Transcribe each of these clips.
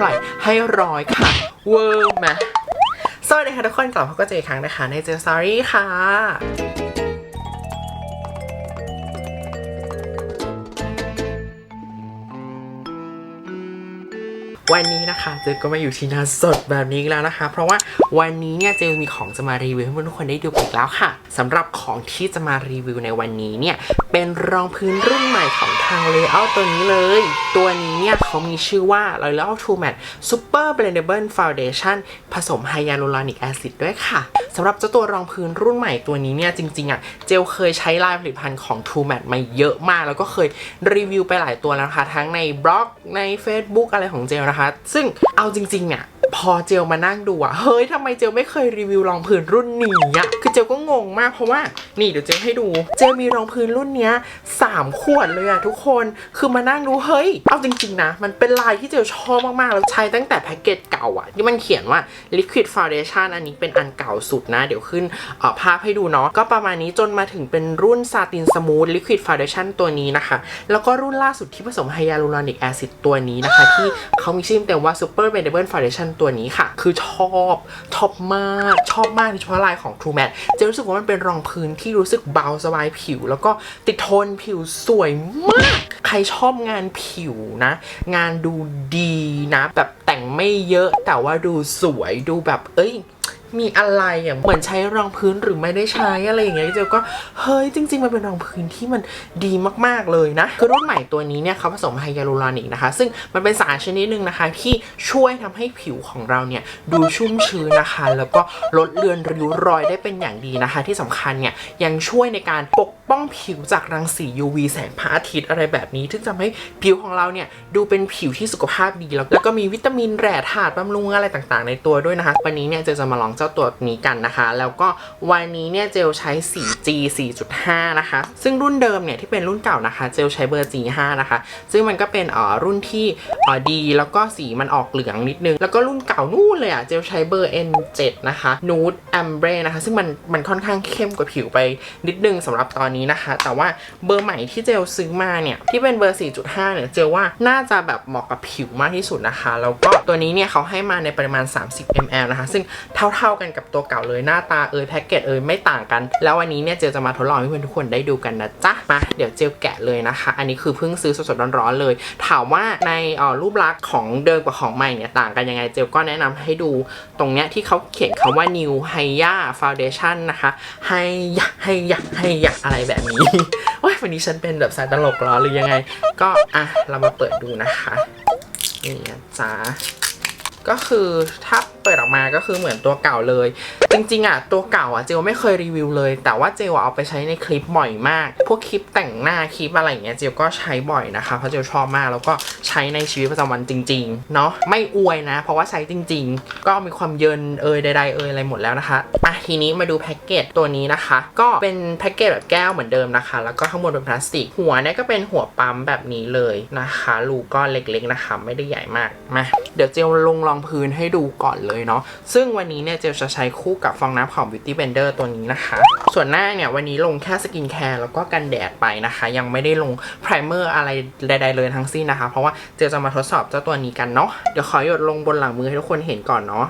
ท่าไหร่ให้ร้อยค่ะ เวอร์ไหมสวัสดีค่ะทุกคนกลับมาพบกับเจออีกครั้งนะคะ ในเจอสตอรี่ค่ะ วันนี้นะคะเจอก็มาอยู่ที่นาสดแบบนี้แล้วนะคะ เพราะว่าวันนี้เนี่ยเจอมีของจะมารีวิวให้ทุกคนได้ดูอีกแล้วค่ะสำหรับของที่จะมารีวิวในวันนี้เนี่ยเป็นรองพื้นรุ่นใหม่ของทางเลเยอร์ตัวนี้เลย ตัวนี้เนี่ยเขามีชื่อว่า Layout True Matte Super Blendable Foundation ผสมไฮยาลูรอนิกแอซิดด้วยค่ะสำหรับเจ้าตัวรองพื้นรุ่นใหม่ตัวนี้เนี่ยจริงๆอะเจลเคยใช้ลายผลิตภัณฑ์ของ True Matte มาเยอะมาก แล้วก็เคยรีวิวไปหลายตัวแล้วนะคะ ทั้งในบล็อกใน Facebook อะไรของเจลนะคะ ซึ่งเอาจริงๆอะ พอเจลมานั่งดูอะเฮ้ยทำไมเจลไม่เคยรีวิวรองพื้นรุ่นนี้อะคือเจลก็งงมากเพราะว่านี่เดี๋ยวเจลให้ดู เจลมีรองพื้นรุ่นเนี้ยสามขวดเลยอะทุกคนคือมานั่งดูเฮ้ยเอาจริงๆนะ มันเป็นลายที่เจลชอบมากๆแล้วใช้ตั้งแต่แพ็กเกจเก่าอะที่มันเขียนว่า liquid foundation อันนี้เป็นอันเก่าสุดนะ เดี๋ยวขึ้นภาพให้ดูเนาะก็ประมาณนี้จนมาถึงเป็นรุ่น satin smooth liquid foundation ตัวนี้นะคะ แล้วก็รุ่นล่าสุดที่ผสม hyaluronic acid ตัวนี้นะคะ ที่เขามีชื่อเต็มว่า super bendable foundation ตัวนี้ค่ะ คือชอบชอบมากชอบมากโดยเฉพาะลายของ True Matte เจะรู้สึกว่ามันเป็นรองพื้นที่รู้สึกเบาสบายผิว แล้วก็ติดทนผิวสวยมาก ใครชอบงานผิวนะ งานดูดีนะ แบบแต่งไม่เยอะแต่ว่าดูสวยดูแบบเอ้ย มีอะไรอะเหมือนใช้รองพื้นหรือไม่ได้ใช้อะไรอย่างเงี้ยเจก็เฮ้ยจริง ๆ มันเป็นรองพื้นที่มันดีมากๆเลยนะคือรุ่นใหม่ตัวนี้เนี่ยเขาผสมไฮยาลูรอนิกนะคะ ซึ่งมันเป็นสารชนิดหนึ่งนะคะ ที่ช่วยทำให้ผิวของเราเนี่ยดูชุ่มชื้นนะคะ แล้วก็ลดเลือนริ้วรอยได้เป็นอย่างดีนะคะ ที่สำคัญเนี่ยยังช่วยในการปกป้องผิวจากรังสี UV แสงพระอาทิตย์อะไรแบบนี้ที่ทำให้ผิวของเราเนี่ยดูเป็นผิวที่สุขภาพดีแล้วก็มีวิตามินแร่ธาตุบำรุงอะไรต่างๆ ในตัวด้วยนะคะ วันนี้เนี่ยเจลจะมาลองเจ้าตัวนี้กันนะคะ แล้วก็วันนี้เนี่ยเจลใช้ 4G 4.5 นะคะ ซึ่งรุ่นเดิมเนี่ยที่เป็นรุ่นเก่านะคะ เจลใช้เบอร์ G5 นะคะ ซึ่งมันก็เป็นอ่อรุ่นที่อ่อดีแล้วก็สีมันออกเหลืองนิดนึง แล้วก็รุ่นเก่านู่นเลยอะเจลใช้เบอร์ N7 นะคะ Nude Ambre นะคะ ซึ่งมันมันค่อนข้างเข้มกว่าผิวไปนิดนึงสำหรับตอนนี้นะคะ แต่ว่าเบอร์ใหม่ที่เจลซื้อมาเนี่ยที่เป็นเบอร์ 4.5 เนี่ยเจลว่าน่าจะแบบเหมาะกับผิวมากที่สุดนะคะ แล้วก็ตัวนี้เนี่ยเขาให้มาในปริมาณ 30 ml นะคะ ซึ่งเท่าๆกันกับตัวเก่าเลยหน้าตาเอยแพ็กเกจเอยไม่ต่างกัน แล้ววันนี้เนี่ยเจลจะมาทดลองให้เพื่อนทุกคนได้ดูกันนะจ๊ะมาเดี๋ยวเจลแกะเลยนะคะ อันนี้คือเพิ่งซื้อสดๆร้อนๆเลย ถามว่าในรูปลักษณ์ของเดิมกับของใหม่เนี่ยต่างกันยังไงเจลก็แนะนำให้ดูตรงเนี้ยที่เขาเขียนคำว่า new Hya Foundation นะคะให้ยะให้ยะให้ยะอะไรแบบนี้โอ้ยวันนี้ฉันเป็นแบบสายตลกหรอหรือยังไง ก็อะเรามาเปิดดูนะคะนี่จ๊ะ ก็คือถ้าเปิดออกมาก็คือเหมือนตัวเก่าเลย จริงๆอะตัวเก่าอะเจลไม่เคยรีวิวเลย แต่ว่าเจลเอาไปใช้ในคลิปบ่อยมาก พวกคลิปแต่งหน้าคลิปอะไรอย่างเงี้ยเจลก็ใช้บ่อยนะคะเพราะเจลชอบมากแล้วก็ใช้ในชีวิตประจำวันจริงๆเนาะไม่อวยนะ เพราะว่าใช้จริง ๆ ก็มีความเยินเอยใดๆเอยอะไรหมดแล้วนะคะอะทีนี้มาดูแพ็กเกจตัวนี้นะคะ ก็เป็นแพ็กเกจแบบแก้วเหมือนเดิมนะคะ แล้วก็ข้างบนเป็นพลาสติกหัวเนี่ยก็เป็นหัวปั๊มแบบนี้เลยนะคะรูก็เล็กๆนะคะ ไม่ได้ใหญ่มากมาเดี๋ยวเจลลงรองพื้นให้ดูก่อนเลยเนาะซึ่งวันนี้เนี่ยเจลจะใช้คู่กับฟองน้ำของ Beauty Blender ตัวนี้นะคะ ส่วนหน้าเนี่ยวันนี้ลงแค่สกินแคร์แล้วก็กันแดดไปนะคะ ยังไม่ได้ลงไพรเมอร์อะไรใด ๆ เลยทั้งสิ้นนะคะ เพราะว่าเจลจะมาทดสอบเจ้าตัวนี้กันเนาะเดี๋ยวขอหยดลงบนหลังมือให้ทุกคนเห็นก่อนเนาะ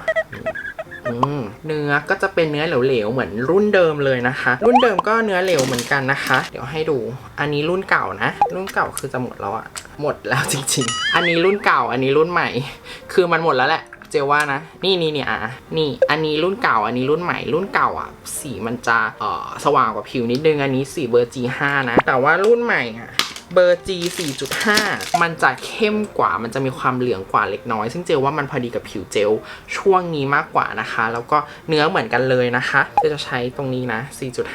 เนื้อก็จะเป็นเนื้อเหลวๆเหมือนรุ่นเดิมเลยนะคะ รุ่นเดิมก็เนื้อเหลวเหมือนกันนะคะ เดี๋ยวให้ดู อันนี้รุ่นเก่านะ รุ่นเก่าคือจะหมดแล้วอะหมดแล้วจริงๆ อันนี้รุ่นเก่า อันนี้รุ่นใหม่ คือมันหมดแล้วแหละเจลว่านะ นี่นี่นี่อะนี่ อันนี้รุ่นเก่า อันนี้รุ่นใหม่ รุ่นเก่าอะ สีมันจะเอ่อสว่างกว่าผิวนิดนึง อันนี้สีเบอร์ G5 นะ แต่ว่ารุ่นใหม่อะ เบอร์ G 4.5 มันจะเข้มกว่า มันจะมีความเหลืองกว่าเล็กน้อย ซึ่งเจลว่ามันพอดีกับผิวเจลช่วงนี้มากกว่านะคะ แล้วก็เนื้อเหมือนกันเลยนะคะเจลจะใช้ตรงนี้นะ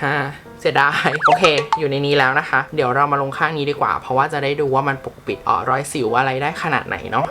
4.5 เสียดาย โอเค อยู่ในนี้แล้วนะคะ เดี๋ยวเรามาลงข้างนี้ดีกว่า เพราะว่าจะได้ดูว่ามันปกปิดเอ่อรอยสิวอะไรได้ขนาดไหนเนาะ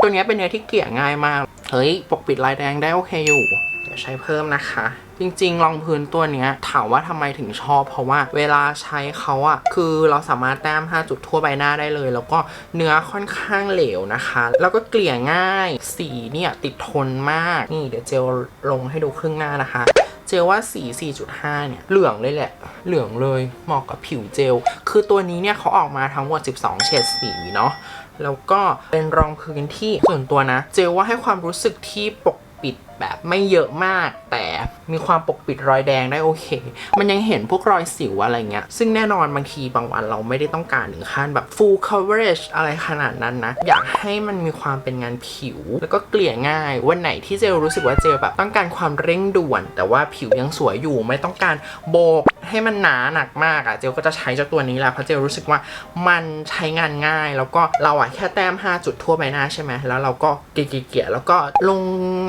ตัวนี้เป็นเนื้อที่เกลี่ยง่ายมาก เฮ้ย ปกปิดลายแดงได้โอเคอยู่ เดี๋ยวใช้เพิ่มนะคะ จริงๆรองพื้นตัวเนี้ยถามว่าทำไมถึงชอบ เพราะว่าเวลาใช้เขาอะคือเราสามารถแต้ม5จุดทั่วใบหน้าได้เลย แล้วก็เนื้อค่อนข้างเหลวนะคะ แล้วก็เกลี่ยง่าย สีเนี่ยติดทนมาก นี่เดี๋ยวเจลลงให้ดูครึ่งหน้านะคะเจลว่าสี 4.5 เนี่ย เหลืองเลยแหละ เหลืองเลย เหมาะกับผิวเจล คือตัวนี้เนี่ยเขาออกมาทั้งหมด 12 เฉดสีเนาะ แล้วก็เป็นรองพื้นที่ส่วนตัวนะ เจลว่าให้ความรู้สึกที่ปกปิด แบบไม่เยอะมาก แต่มีความปกปิดรอยแดงได้โอเค มันยังเห็นพวกรอยสิวอะไรเงี้ย ซึ่งแน่นอนบางทีบางวันเราไม่ได้ต้องการถึงขั้นแบบ full coverage อะไรขนาดนั้นนะ อยากให้มันมีความเป็นงานผิว แล้วก็เกลี่ยง่าย วันไหนที่เจลรู้สึกว่าเจลแบบต้องการความเร่งด่วน แต่ว่าผิวยังสวยอยู่ไม่ต้องการโบกให้มันหนาหนักมากอะ่ะเจลก็จะใช้เจ้าตัวนี้แหละเพราะเจลรู้สึกว่ามันใช้งานง่าย แล้วก็เราอะแค่แต้ม 5 จุดทั่วใบหน้าใช่ไหมแล้วเราก็เกลี่ยๆแล้วก็ลง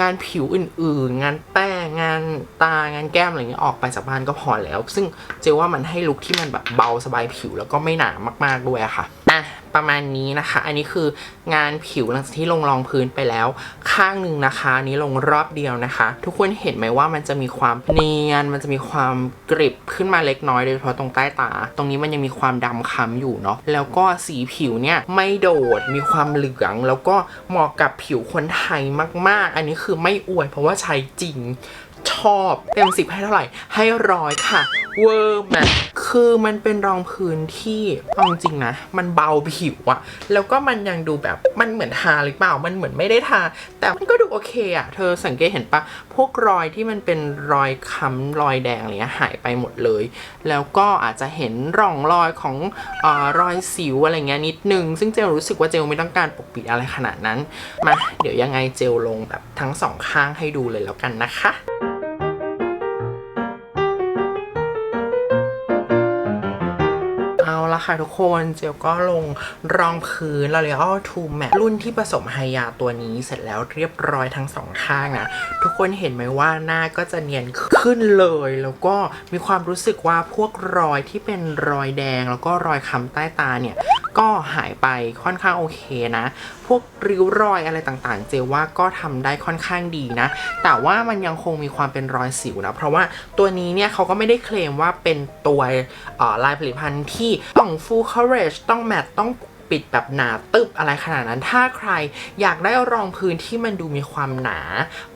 งานผิวอื่นๆงานแป้งงานตางานแก้มอะไรเงี้ยออกไปจากบ้านก็พอแล้ว ซึ่งเจว่ามันให้ลุคที่มันแบบเบาสบายผิวแล้วก็ไม่หนามากๆด้วยค่ะ อะประมาณนี้นะคะ อันนี้คืองานผิวหลังจากที่ลงรองพื้นไปแล้ว ข้างหนึ่งนะคะนนี้ลงรอบเดียวนะคะ ทุกคนเห็นไหมว่ามันจะมีความเนียน มันจะมีความกริบขึ้นมาเล็กน้อยโดยเฉพาะตรงใต้ตา ตรงนี้มันยังมีความดำค้ำอยู่เนาะแล้วก็สีผิวเนี่ยไม่โดดมีความเหลือง แล้วก็เหมาะกับผิวคนไทยมาก ๆ อันนี้คือไม่อวยเพราะว่าใช้จริง อบเต็มสิบให้เท่าไหร่ให้ร้อยค่ะ เวอร์แมคือมันเป็นรองพื้นที่เอาจริงๆนะ มันเบาผิวอะแล้วก็มันยังดูแบบมันเหมือนทาหรือเปล่า มันเหมือนไม่ได้ทา แต่มันก็ดูโอเคอะเธอสังเกตเห็นปะพวกรอยที่มันเป็นรอยค้ำรอยแดงอะไรเงี้ยหายไปหมดเลย แล้วก็อาจจะเห็นร่องรอยของออรอยสิวอะไรเงี้ยนิดนึง ซึ่งเจลรู้สึกว่าเจลไม่ต้องการปกปิดอะไรขนาดนั้น มาเดี๋ยวยังไงเจลลงแบบทั้งสองข้างให้ดูเลยแล้วกันนะคะ เอาละค่ะทุกคนเจลก็ลงรองพื้น L'Oreal True Matte รุ่นที่ผสมไฮยาตัวนี้เสร็จแล้วเรียบร้อยทั้งสองข้างนะทุกคนเห็นไหมว่าหน้าก็จะเนียนขึ้นเลย แล้วก็มีความรู้สึกว่าพวกรอยที่เป็นรอยแดง แล้วก็รอยค้ำใต้ตาเนี่ย ก็หายไปค่อนข้างโอเคนะ พวกริ้วรอยอะไรต่างๆ เจว่าก็ทำได้ค่อนข้างดีนะ แต่ว่ามันยังคงมีความเป็นรอยสิวนะ เพราะว่าตัวนี้เนี่ยเขาก็ไม่ได้เคลมว่าเป็นตัวลายผลิตภัณฑ์ที่ต้อง full coverage ต้องแมตต้อง ปิดแบบหนาตึบอะไรขนาดนั้น ถ้าใครอยากได้รองพื้นที่มันดูมีความหนา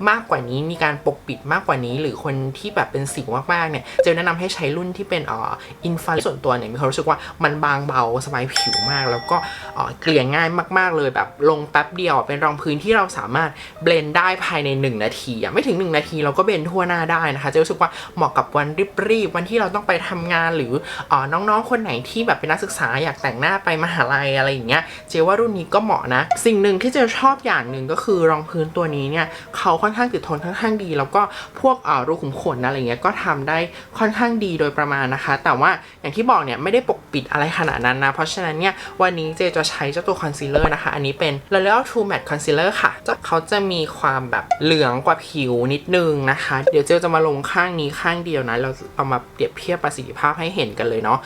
มากกว่านี้มีการปกปิดมากกว่านี้ หรือคนที่แบบเป็นสิวมากๆเนี่ยเจลแนะนำให้ใช้รุ่นที่เป็นอ่ออินฟาส่วนตัวเนี่ยมีความรู้สึกว่ามันบางเบาสบายผิวมาก แล้วก็เอ่อเกลี่ยง่ายมากๆเลยแบบลงแป๊บเดียวเป็นรองพื้นที่เราสามารถเบลนได้ภายใน 1 นาทีไม่ถึง 1 นาทีเราก็เบลนทั่วหน้าได้นะคะเจลรู้สึกว่าเหมาะกับวันรีบๆวันที่เราต้องไปทำงานหรืออ่อน้องๆคนไหนที่แบบเป็นนักศึกษาอยากแต่งหน้าไปมหาลัยอะไรอย่างเงี้ยเจว่ารุ่นนี้ก็เหมาะนะ สิ่งหนึ่งที่เจชอบอย่างหนึ่งก็คือรองพื้นตัวนี้เนี่ยเขาค่อนข้างติดทนค่อนข้างดี แล้วก็พวกอ่อรูขุมขนอะไรเงี้ยก็ทำได้ค่อนข้างดีโดยประมาณนะคะ แต่ว่าอย่างที่บอกเนี่ยไม่ได้ปกปิดอะไรขนาดนั้นนะ เพราะฉะนั้นเนี่ยวันนี้เจจะใช้เจ้าตัวคอนซีลเลอร์นะคะ อันนี้เป็น L'Oreal True Matte Concealer ค่ะจะเขาจะมีความแบบเหลืองกว่าผิวนิดนึงนะคะ เดี๋ยวเจจะมาลงข้างนี้ข้างเดียวนะ เราเอามาเปรียบเทียบประสิทธิภาพให้เห็นกันเลยเนาะ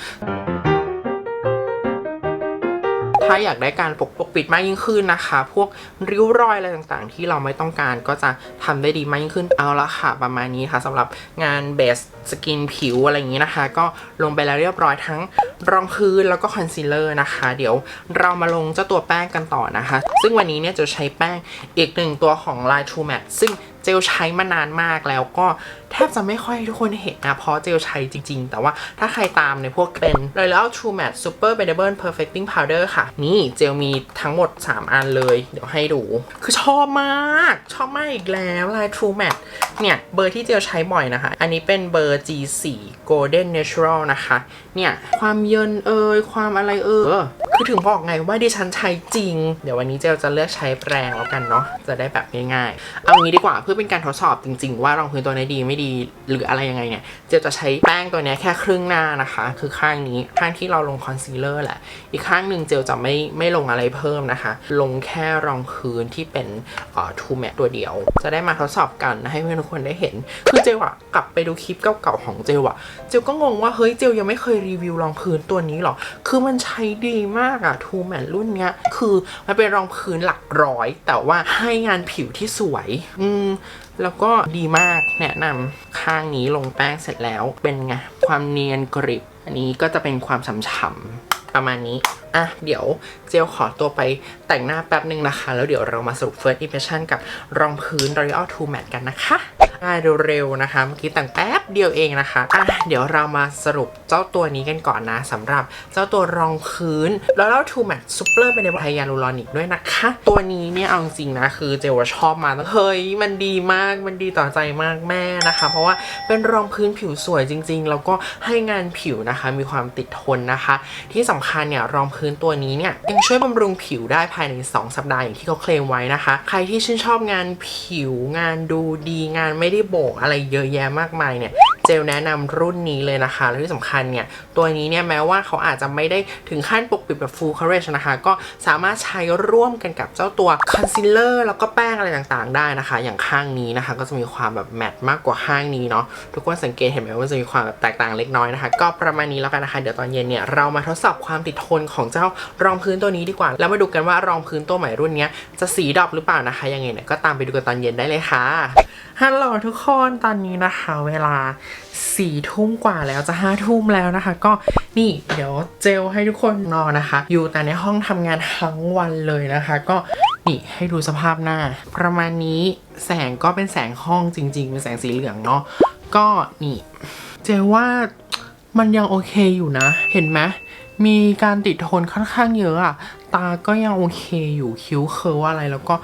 ถ้าอยากได้การปกปกปิดมากยิ่งขึ้นนะคะ พวกริ้วรอยอะไรต่างๆ ที่เราไม่ต้องการก็จะทำได้ดีมากยิ่งขึ้นเอาละค่ะ ประมาณนี้ค่ะสำหรับงานเบสสกินผิวอะไรอย่างนี้นะคะ ก็ลงไปแล้วเรียบร้อยทั้งรองพื้นแล้วก็คอนซีลเลอร์นะคะ เดี๋ยวเรามาลงเจ้าตัวแป้งกันต่อนะคะ ซึ่งวันนี้เนี่ยจะใช้แป้งอีกหนึ่งตัวของ Line True Matte ซึ่ง เจลใช้มานานมากแล้วก็แทบจะไม่ค่อยทุกคนเห็นนะ เพราะเจลใช้จริง ๆ แต่ว่าถ้าใครตามในพวกเป็น L'Oreal True Matte Super Benevolent Perfecting Powder ค่ะ นี่เจลมีทั้งหมด 3 อันเลย เดี๋ยวให้ดู คือชอบมาก ชอบมากอีกแล้วลาย True Matte เนี่ย เบอร์ที่เจลใช้บ่อยนะคะ อันนี้เป็นเบอร์ G4 Golden Natural นะคะ เนี่ย ความเยินเอยความอะไรเอ่ยคือถึงบอกไงว่าดิฉันใช้จริง เดี๋ยววันนี้เจลจะเลือกใช้แปรงแล้วกันเนาะ จะได้แบบง่ายๆ เอางี้ดีกว่าเพื่อเป็นการทดสอบจริง ๆ ว่ารองพื้นตัวไหนดีไม่ดีหรืออะไรยังไงเนี่ย เจลจะใช้แป้งตัวนี้แค่ครึ่งหน้านะคะ คือข้างนี้ข้างที่เราลงคอนซีลเลอร์แหละ อีกข้างหนึ่งเจลจะไม่ไม่ลงอะไรเพิ่มนะคะ ลงแค่รองพื้นที่เป็นเอ่อทูแมตตัวเดียว จะได้มาทดสอบกันให้เพื่อนทุกคนได้เห็น คือเจลอะกลับไปดูคลิปเก่าๆของเจลอะเจลก็งงว่าเฮ้ยเจลยังไม่เคยรีวิวรองพื้นตัวนี้หรอ คือมันใช้ดีมากอะทูแมนรุ่นเนี้ย คือมันเป็นรองพื้นหลักร้อย แต่ว่าให้งานผิวที่สวย อืมแล้วก็ดีมากแนะนำข้างนี้ลงแป้งเสร็จแล้วเป็นไง ความเนียนกริบ อันนี้ก็จะเป็นความฉ่ำๆประมาณนี้ อะเดี๋ยวเจลขอตัวไปแต่งหน้าแป๊บหนึ่งนะคะ แล้วเดี๋ยวเรามาสรุป first impression กับรองพื้น L'Oreal True Matte กันนะคะอะเร็วๆนะคะ เมื่อกี้แต่งแป๊บเดียวเองนะคะอะเดี๋ยวเรามาสรุปเจ้าตัวนี้กันก่อนนะสำหรับเจ้าตัวรองพื้น L'Oreal True Matte Super เป็นในไฮยาลูรอนิกด้วยนะคะ ตัวนี้เนี่ยเอาจริงนะคือเจลชอบมาตั้งเฮ้ยมันดีมากมันดีต่อใจมากแม่นะคะ เพราะว่าเป็นรองพื้นผิวสวยจริง ๆ แล้วก็ให้งานผิวนะคะ มีความติดทนนะคะ ที่สำคัญเนี่ยรองพื้นตัวนี้เนี่ยยังช่วยบำรุงผิวได้ภายใน 2 สัปดาห์อย่างที่เขาเคลมไว้นะคะ ใครที่ชื่นชอบงานผิวงานดูดีงานไม่ได้โบกอะไรเยอะแยะมากมายเนี่ยเจลแนะนำรุ่นนี้เลยนะคะ และที่สำคัญเนี่ย ตัวนี้เนี่ยแม้ว่าเขาอาจจะไม่ได้ถึงขั้นปกปิดแบบ full coverage นะคะ ก็สามารถใช้ร่วมกันกับเจ้าตัว concealer แล้วก็แป้งอะไรต่างๆ ได้นะคะ อย่างข้างนี้นะคะ ก็จะมีความแบบแมตต์มากกว่าข้างนี้เนาะทุกคนสังเกตเห็นไหมว่าจะมีความแบบแตกต่างเล็กน้อยนะคะ ก็ประมาณนี้แล้วกันนะคะ เดี๋ยวตอนเย็นเนี่ยเรามาทดสอบความติดทนของเจ้ารองพื้นตัวนี้ดีกว่า แล้วมาดูกันว่ารองพื้นตัวใหม่รุ่นนี้จะสีดอปหรือเปล่านะคะ ยังไงเนี่ยก็ตามไปดูกันตอนเย็นได้เลยค่ะฮัลโหลทุกคนตอนนี้นะคะ เวลาสี่ทุ่มกว่าแล้วจะห้าทุ่มแล้วนะคะ ก็นี่เดี๋ยวเจลให้ทุกคนนอนนะคะ อยู่แต่ในห้องทำงานทั้งวันเลยนะคะ ก็นี่ให้ดูสภาพหน้า ประมาณนี้แสงก็เป็นแสงห้องจริง ๆ เป็นแสงสีเหลืองเนาะก็นี่ เจลว่ามันยังโอเคอยู่นะ เห็นไหมมีการติดทนค่อนข้างเยอะอะ ตาก็ยังโอเคอยู่คิ้วเคิร์วอะไร แล้วก็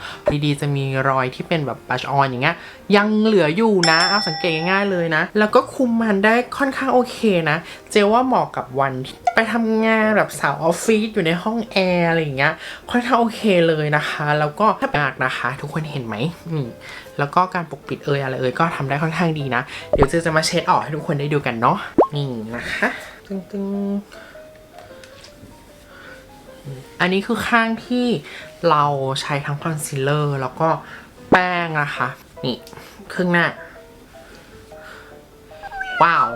ดีๆจะมีรอยที่เป็นแบบบัชออนอย่างเงี้ยยังเหลืออยู่นะเอาสังเกตง่ายๆเลยนะ แล้วก็คุมมันได้ค่อนข้างโอเคนะ เจว่าเหมาะกับวันไปทำงานแบบสาวออฟฟิศอยู่ในห้องแอร์อะไรอย่างเงี้ยค่อนข้างโอเคเลยนะคะ แล้วก็ถ้ามากนะคะ ทุกคนเห็นไหมนี่แล้วก็การปกปิดเอยอะไรเอยก็ทำได้ค่อนข้างดีนะ เดี๋ยวเจจะมาเช็ดออกให้ทุกคนได้ดูกันเนาะนี่นะคะตึงตึง อันนี้คือข้างที่เราใช้ทั้งคอนซีลเลอร์แล้วก็แป้งนะคะนี่ครึ่งหน้า ว้าว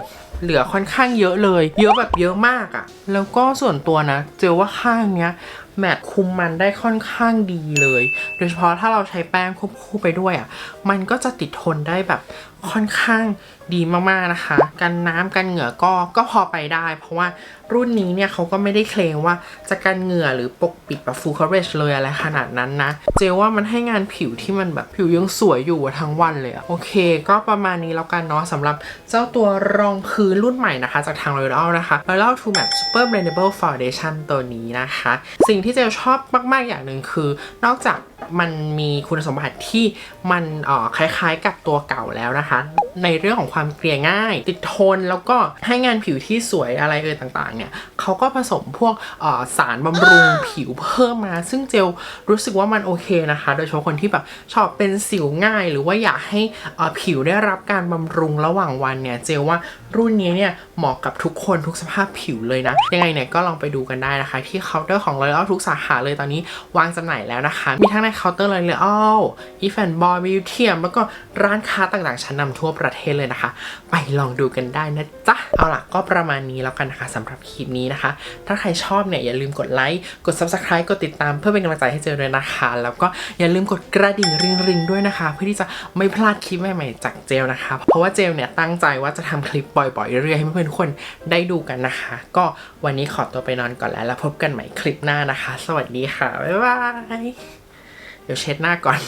เหลือค่อนข้างเยอะเลย เยอะแบบเยอะมากอะ่ะแล้วก็ส่วนตัวนะ เจอว่าข้างเนี้ย แมทคุมมันได้ค่อนข้างดีเลย โดยเฉพาะถ้าเราใช้แป้งควบคู่ไปด้วยอะ่ะ มันก็จะติดทนได้แบบค่อนข้างดีมากๆนะคะ กันน้ำกันเหงื่อก็ก็พอไปได้ เพราะว่ารุ่นนี้เนี่ยเขาก็ไม่ได้เคลมว่าจะกันเหงื่อหรือปกปิดแบบ full coverage เลยอะไรขนาดนั้นนะ เจว่ามันให้งานผิวที่มันแบบผิวยังสวยอยู่ทั้งวันเลยอะโอเค ก็ประมาณนี้แล้วกันเนาะสำหรับเจ้าตัวรองพื้นรุ่นใหม่นะคะ จากทาง L'Oreal นะคะ L'Oreal True Matte Super Blendable Foundation ตัวนี้นะคะ สิ่งที่เจลชอบมากๆอย่างหนึ่งคือ นอกจากมันมีคุณสมบัติที่มันเอ่อคล้ายๆกับตัวเก่าแล้วนะคะในเรื่องของความเกลี่ยง่าย ติดทนแล้วก็ให้งานผิวที่สวยอะไรเอ่ยต่างๆเนี่ยเขาก็ผสมพวกสารบำรุงผิวเพิ่มมา ซึ่งเจลรู้สึกว่ามันโอเคนะคะ โดยเฉพาะคนที่แบบชอบเป็นสิวง่าย หรือว่าอยากให้ผิวได้รับการบำรุงระหว่างวันเนี่ยเจลว่ารุ่นนี้เนี่ยเหมาะกับทุกคนทุกสภาพผิวเลยนะ ยังไงเนี่ยก็ลองไปดูกันได้นะคะ ที่เคาน์เตอร์ของ L'Oreal ทุกสาขาเลยตอนนี้วางจำหน่ายแล้วนะคะ มีทั้งในเคาน์เตอร์ L'Oreal e f a n Boy Beauty แล้วก็ร้านค้าต่างๆชั้นนำทั่วประเทศเลยนะคะ ไปลองดูกันได้นะจ๊ะ เอาล่ะก็ประมาณนี้แล้วกันนะคะสำหรับคลิปนี้นะคะ ถ้าใครชอบเนี่ยอย่าลืมกดไลค์ กด Subscribe กดติดตามเพื่อเป็นกำลังใจให้เจอเลยนะคะ แล้วก็อย่าลืมกดกระดิ่งริงๆด้วยนะคะ เพื่อที่จะไม่พลาดคลิปใหม่ๆจากเจลนะคะ เพราะว่าเจลเนี่ยตั้งใจว่าจะทำคลิปบ่อยๆเรื่อยๆให้เพื่อนๆทุกคนได้ดูกันนะคะ ก็วันนี้ขอตัวไปนอนก่อนแล้วแล้วพบกันใหม่คลิปหน้านะคะ สวัสดีค่ะบ๊ายบายเดี๋ยวเช็ดหน้าก่อน